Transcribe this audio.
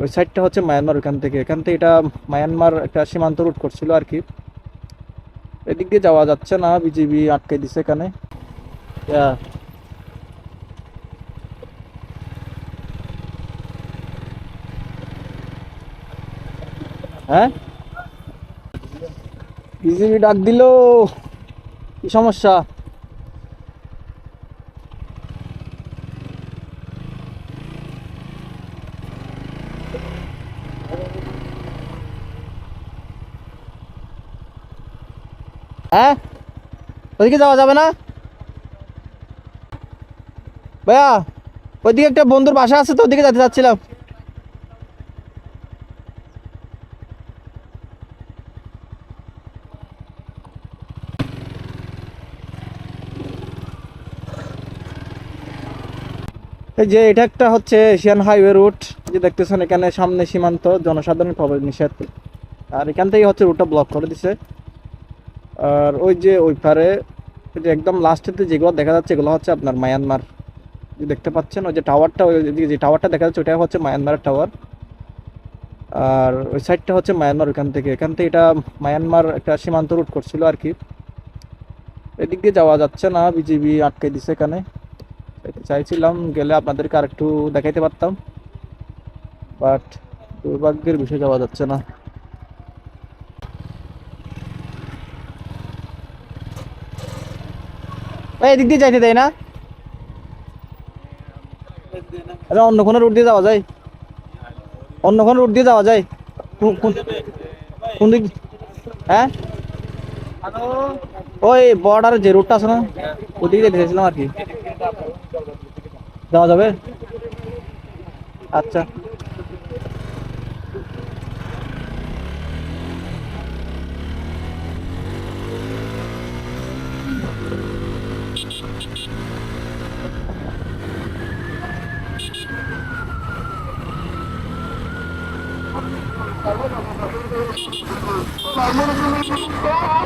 ওই সাইডটা হচ্ছে মায়ানমার ওখান থেকে। এখান থেকে এটা মায়ানমার একটা সীমান্ত রুট করছিল আর কি এদিক দিয়ে যাওয়া যাচ্ছে না বিজিবি আটকে দিছে এখানে. হ্যাঁ? বিজিবি ডাক দিল। কি সমস্যা? হ্যাঁ? ওদিকে যাওয়া যাবে না? ভাইয়া, ওইদিকে একটা বন্ধুর বাসা আছে তো, ওদিকে যেতে চাচ্ছিলাম। এই যে এটা একটা হচ্ছে এশিয়ান হাইওয়ে রুট যে দেখতেছেন এখানে সামনে সীমান্ত, জনসাধারণ প্রবেশ নিষেধ। আর এখান থেকে হচ্ছে রুটটা ব্লক করে দিছে। আর ওই যে ওই পারে একদম লাস্টেতে যেগুলো দেখা যাচ্ছে, এগুলো হচ্ছে আপনার মায়ানমার দেখতে পাচ্ছেন, ওই যে টাওয়ারটা ওই যে টাওয়ারটা দেখা যাচ্ছে ওটা হচ্ছে মায়ানমারের টাওয়ার আর ওই সাইডটা হচ্ছে মায়ানমার ওখান থেকে। এখান থেকে এটা মায়ানমার একটা সীমান্ত রুট করছিল আর কি। এদিক দিয়ে যাওয়া যাচ্ছে না বিজিবি আটকে দিছে এখানে। চাইছিলাম, গেলে আপনাদেরকে আর একটু দেখাইতে পারতাম। বাট দুর্ভাগ্যের বিষয়ে যাওয়া যাচ্ছে না। ভাই এদিক দিয়ে যাইতে দেয় না? আরে অন্য কোনো রুট দিয়ে যাওয়া যায়। অন্য কোনো রুট দিয়ে যাওয়া যায়। কোন- দিক? হ্যাঁ? ওই বর্ডার যে রুটটা আছে না ওদিকে যেতে চাইছিলাম আর কি। যাওয়া যাবে? আচ্ছা। Thank you.